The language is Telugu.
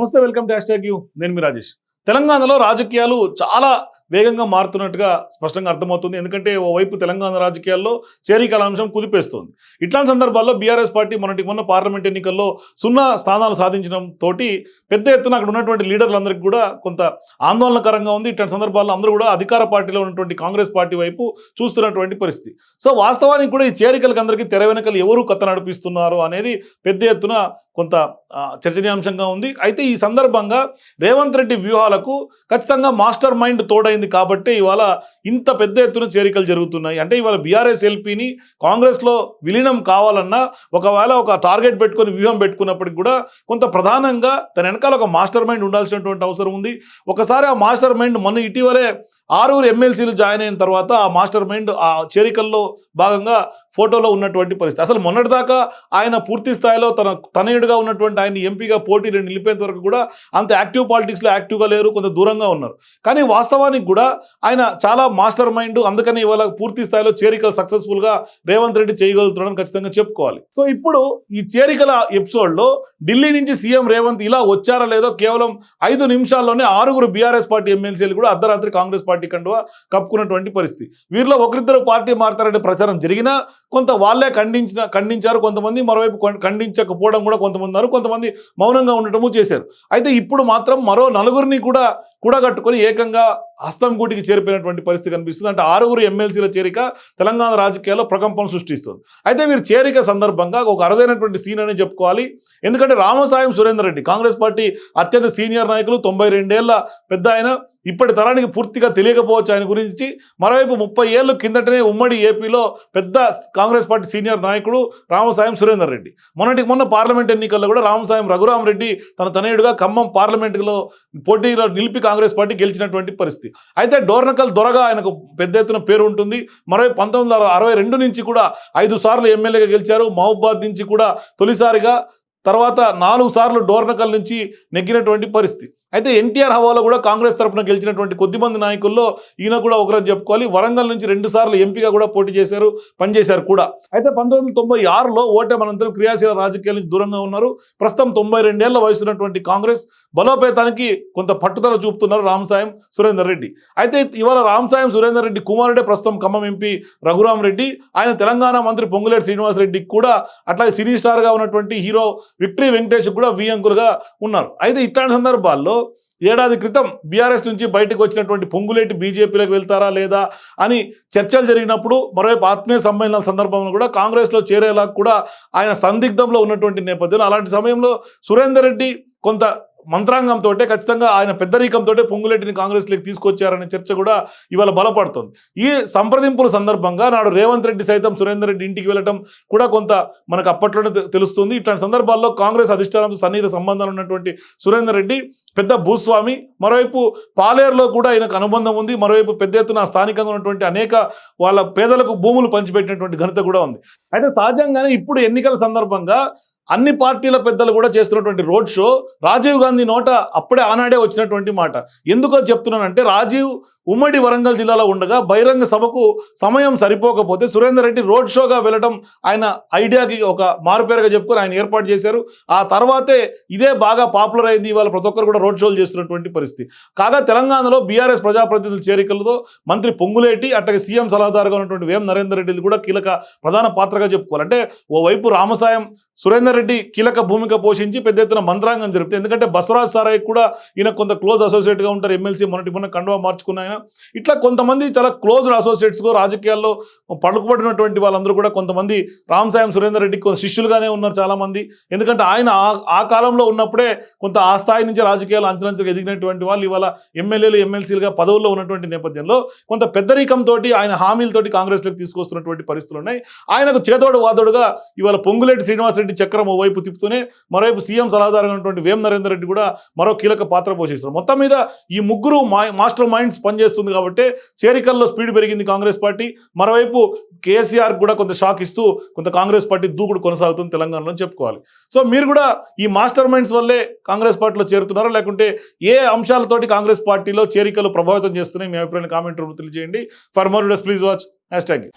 నమస్తే వెల్కమ్ టు హ్యాష్ యూ. నేను మీ రాజేష్. తెలంగాణలో రాజకీయాలు చాలా వేగంగా మారుతున్నట్టుగా స్పష్టంగా అర్థమవుతుంది. ఎందుకంటే ఓవైపు తెలంగాణ రాజకీయాల్లో చేరికల అంశం కుదిపేస్తోంది. ఇట్లాంటి సందర్భాల్లో బీఆర్ఎస్ పార్టీ మొన్నటి మొన్న పార్లమెంట్ ఎన్నికల్లో సున్నా స్థానాలు సాధించడం తోటి పెద్ద ఎత్తున అక్కడ ఉన్నటువంటి లీడర్లందరికీ కూడా కొంత ఆందోళనకరంగా ఉంది. ఇట్లాంటి సందర్భాల్లో అందరూ కూడా అధికార పార్టీలో ఉన్నటువంటి కాంగ్రెస్ పార్టీ వైపు చూస్తున్నటువంటి పరిస్థితి. సో వాస్తవానికి కూడా ఈ చేరికలకు అందరికీ తెర వెనకలు ఎవరు కథ నడిపిస్తున్నారు అనేది పెద్ద ఎత్తున కొంత చర్చనీయాంశంగా ఉంది. అయితే ఈ సందర్భంగా రేవంత్ రెడ్డి వ్యూహాలకు ఖచ్చితంగా మాస్టర్ మైండ్ తోడైంది కాబట్టి ఇవాళ ఇంత పెద్ద ఎత్తున చేరికలు జరుగుతున్నాయి. అంటే ఇవాళ బీఆర్ఎస్ ఎల్పీని కాంగ్రెస్లో విలీనం కావాలన్నా ఒకవేళ ఒక టార్గెట్ పెట్టుకొని వ్యూహం పెట్టుకున్నప్పటికి కూడా కొంత ప్రధానంగా తన వెనకాల ఒక మాస్టర్ మైండ్ ఉండాల్సినటువంటి అవసరం ఉంది. ఒకసారి ఆ మాస్టర్ మైండ్ మొన్న ఇటీవలే ఆరుగురు ఎమ్మెల్సీలు జాయిన్ అయిన తర్వాత ఆ మాస్టర్ మైండ్ ఆ చేరికల్లో భాగంగా ఫోటోలో ఉన్నటువంటి పరిస్థితి. అసలు మొన్నటిదాకా ఆయన పూర్తి స్థాయిలో తన తనయుడిగా ఉన్నటువంటి ఆయన ఎంపీగా పోటీని నిలిపేంత వరకు కూడా అంత యాక్టివ్ పాలిటిక్స్లో యాక్టివ్గా లేరు కొంత దూరంగా ఉన్నారు. కానీ వాస్తవానికి కూడా ఆయన చాలా మాస్టర్ మైండ్ అందుకని ఇవాళ పూర్తి స్థాయిలో చేరికలు సక్సెస్ఫుల్గా రేవంత్ రెడ్డి చేయగలుగుతున్నాడని ఖచ్చితంగా చెప్పుకోవాలి. సో ఇప్పుడు ఈ చేరికల ఎపిసోడ్లో ఢిల్లీ నుంచి సీఎం రేవంత్ ఇలా వచ్చారా లేదో కేవలం ఐదు నిమిషాల్లోనే ఆరుగురు బీఆర్ఎస్ పార్టీ ఎమ్మెల్సీలు కూడా అర్ధరాత్రి కాంగ్రెస్ పార్టీ కండువా కప్పుకున్నటువంటి పరిస్థితి. వీరిలో ఒకరిద్దరు పార్టీ మారుతారనే ప్రచారం జరిగినా కొంత వాళ్ళే ఖండించిన ఖండించారు కొంతమంది మరోవైపు ఖండించకపోవడం కూడా కొంతమంది ఉన్నారు కొంతమంది మౌనంగా ఉండటము చేశారు. అయితే ఇప్పుడు మాత్రం మరో నలుగురిని కూడా కూడగట్టుకొని ఏకంగా హస్తంగూటికి చేరిపోయినటువంటి పరిస్థితి కనిపిస్తుంది. అంటే ఆరుగురు ఎమ్మెల్సీల చేరిక తెలంగాణ రాజకీయాల్లో ప్రకంపన సృష్టిస్తుంది. అయితే వీరి చేరిక సందర్భంగా ఒక అరుదైనటువంటి సీన్ అని చెప్పుకోవాలి. ఎందుకంటే రామసాయం సురేందర్ రెడ్డి కాంగ్రెస్ పార్టీ అత్యంత సీనియర్ నాయకులు తొంభై రెండేళ్ళ పెద్ద ఆయన ఇప్పటి తరానికి పూర్తిగా తెలియకపోవచ్చు ఆయన గురించి. మరోవైపు ముప్పై ఏళ్ళు కిందటనే ఉమ్మడి ఏపీలో పెద్ద కాంగ్రెస్ పార్టీ సీనియర్ నాయకుడు రామసాయం సురేందర్ రెడ్డి. మొన్నటికి మొన్న పార్లమెంట్ ఎన్నికల్లో కూడా రామసాయం రఘురామ్ రెడ్డి తన తనయుడుగా ఖమ్మం పార్లమెంటులో పోటీలో నిలిపి కాంగ్రెస్ పార్టీ గెలిచినటువంటి పరిస్థితి. అయితే డోర్నకల్ దొరగా ఆయనకు పెద్ద ఎత్తున పేరు ఉంటుంది. మరోవైపు పంతొమ్మిది వందల అరవై రెండు నుంచి కూడా ఐదు సార్లు ఎమ్మెల్యేగా గెలిచారు. మహబూబాద్ నుంచి కూడా తొలిసారిగా తర్వాత నాలుగు సార్లు డోర్నకల్ నుంచి నెగ్గినటువంటి పరిస్థితి. అయితే ఎన్టీఆర్ హవాలో కూడా కాంగ్రెస్ తరఫున గెలిచినటువంటి కొద్దిమంది నాయకుల్లో ఈయన కూడా ఒకరని చెప్పుకోవాలి. వరంగల్ నుంచి రెండు సార్లు ఎంపీగా కూడా పోటీ చేశారు పనిచేశారు కూడా. అయితే పంతొమ్మిది వందల తొంభై ఆరులో ఓటమనంతరం క్రియాశీల రాజకీయాల నుంచి దూరంగా ఉన్నారు. ప్రస్తుతం తొంభై రెండేళ్ళ వయసు ఉన్నటువంటి కాంగ్రెస్ బలోపేతానికి కొంత పట్టుదల చూపుతున్నారు రామసాయం సురేందర్ రెడ్డి. అయితే ఇవాళ రామసాయం సురేందర్ రెడ్డి కుమారుడే ప్రస్తుతం ఖమ్మం ఎంపీ రఘురామ్ రెడ్డి. ఆయన తెలంగాణ మంత్రి పొంగులేటి శ్రీనివాస్ రెడ్డికి కూడా అట్లాగే సినీ స్టార్గా ఉన్నటువంటి హీరో విక్టరీ వెంకటేష్ కూడా వియంకులుగా ఉన్నారు. అయితే ఇట్లాంటి సందర్భాల్లో ఏడాది క్రితం బీఆర్ఎస్ నుంచి బయటకు వచ్చినటువంటి పొంగులేటి బీజేపీలోకి వెళ్తారా లేదా అని చర్చలు జరిగినప్పుడు మరోవైపు ఆత్మీయ సమ్మేళనాల సందర్భంలో కూడా కాంగ్రెస్లో చేరేలా కూడా ఆయన సందిగ్ధంలో ఉన్నటువంటి నేపథ్యంలో అలాంటి సమయంలో సురేందర్ రెడ్డి కొంత మంత్రాంగంతో ఖచ్చితంగా ఆయన పెద్దరికంతో పొంగులేటిని కాంగ్రెస్లోకి తీసుకొచ్చారనే చర్చ కూడా ఇవాళ బలపడుతుంది. ఈ సంప్రదింపుల సందర్భంగా నాడు రేవంత్ రెడ్డి సైతం సురేందర్ రెడ్డి ఇంటికి వెళ్ళటం కూడా కొంత మనకు అప్పట్లోనే తెలుస్తుంది. ఇట్లాంటి సందర్భాల్లో కాంగ్రెస్ అధిష్టానంతో సన్నిహిత సంబంధాలు ఉన్నటువంటి సురేందర్ రెడ్డి పెద్ద భూస్వామి మరోవైపు పాలేరులో కూడా ఆయనకు అనుబంధం ఉంది. మరోవైపు పెద్ద ఎత్తున స్థానికంగా ఉన్నటువంటి అనేక వాళ్ళ పేదలకు భూములు పంచిపెట్టినటువంటి ఘనత కూడా ఉంది. అయితే సహజంగానే ఇప్పుడు ఎన్నికల సందర్భంగా అన్ని పార్టీల పెద్దలు కూడా చేస్తున్నటువంటి రోడ్ షో రాజీవ్ గాంధీ నోట అప్పుడే ఆనాడే వచ్చినటువంటి మాట. ఎందుకో చెప్తున్నానంటే రాజీవ్ ఉమ్మడి వరంగల్ జిల్లాలో ఉండగా బహిరంగ సభకు సమయం సరిపోకపోతే సురేందర్ రెడ్డి రోడ్ షోగా వెళ్ళడం ఆయన ఐడియాకి ఒక మారుపేరుగా చెప్పుకొని ఆయన ఏర్పాటు చేశారు. ఆ తర్వాతే ఇదే బాగా పాపులర్ అయింది ఇవాళ ప్రతి ఒక్కరు కూడా రోడ్ షోలు చేస్తున్నటువంటి పరిస్థితి. కాగా తెలంగాణలో బీఆర్ఎస్ ప్రజాప్రతినిధుల చేరికలతో మంత్రి పొంగులేటి అట్లాగే సీఎం సలహాదారుగా ఉన్నటువంటి వేం నరేందర్ రెడ్డి కూడా కీలక ప్రధాన పాత్రగా చెప్పుకోవాలి. అంటే ఓవైపు రామసాయం సురేందర్ రెడ్డి కీలక భూమిక పోషించి పెద్ద ఎత్తున మంత్రాంగం జరుపుతుంది ఎందుకంటే బసవరాజ్ సారాయ్ కూడా ఈయన కొంత క్లోజ్ అసోసియేట్గా ఉంటారు. ఎమ్మెల్సీ మొన్నటి మొన్న కండువా మార్చుకున్నాయి ఆయన ఇట్లా కొంతమంది చాలా క్లోజ్ అసోసియేట్స్కు రాజకీయాల్లో పడుకుబడినటువంటి వాళ్ళందరూ కూడా కొంతమంది రామ్ సాయం సురేందర్ రెడ్డి కొంత శిష్యులుగానే ఉన్నారు చాలామంది. ఎందుకంటే ఆయన ఆ- కాలంలో ఉన్నప్పుడే కొంత ఆ స్థాయి నుంచి రాజకీయాలు అంచనంతకు ఎదిగినటువంటి వాళ్ళు ఇవాళ ఎమ్మెల్యేలు ఎమ్మెల్సీలుగా పదవుల్లో ఉన్నటువంటి నేపథ్యంలో కొంత పెద్దరికంతో ఆయన హామీలతోటి కాంగ్రెస్లోకి తీసుకొస్తున్నటువంటి పరిస్థితులు ఉన్నాయి. ఆయనకు చేతోడు వాదోడుగా ఇవాళ పొంగులేటి శ్రీనివాసరెడ్డి చక్రం ఓవైపు తిప్పుతూనే మరోవైపు సీఎం సలహాదారు వేం నరేందర్ రెడ్డి కూడా మరో కీలక పాత్ర పోషిస్తారు మొత్తం మీద ఈ ముగ్గురు మాస్టర్ మైండ్స్ పనిచేస్తుంది కాబట్టి చేరికల్లో స్పీడ్ పెరిగింది కాంగ్రెస్ పార్టీ. మరోవైపు కేసీఆర్ కూడా కొంత షాక్ ఇస్తూ కొంత కాంగ్రెస్ పార్టీ దూకుడు కొనసాగుతుంది తెలంగాణలో చెప్పుకోవాలి. సో మీరు కూడా ఈ మాస్టర్ మైండ్స్ వల్లే కాంగ్రెస్ పార్టీలో చేరుతున్నారా? లేకుంటే ఏ అంశాలతోటి కాంగ్రెస్ పార్టీలో చేరికలు ప్రభావితం చేస్తున్నాయి? మీ అభిప్రాయం కామెంట్ రూపంలో తెలియజేయండి. For more please watch. Hash tag.